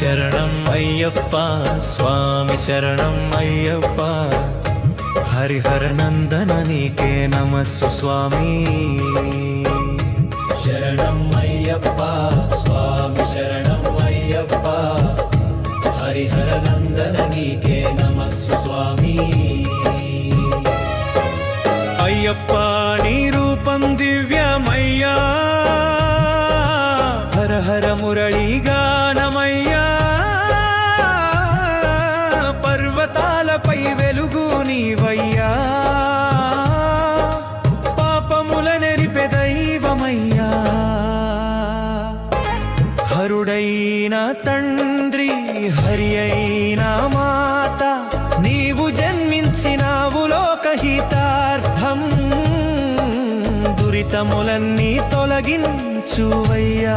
శరణం అయ్యప్ప స్వామి శరణం అయ్యప్ప. హరిహర నందన నీకే నమస్సు స్వామి. శరణం అయ్యప్ప స్వామి శరణం అయ్యప్ప. హరిహర నందన నీకే నమస్సు స్వామి. అయ్యప్ప నీ రూపం దివ్యమయ్యా. హర హర మురళీగానమయ్యా అయిన తండ్రి హరి అయిన మాత నీవు జన్మించినావు లోకహితార్థం. దురితములన్నీ తొలగించువయ్యా.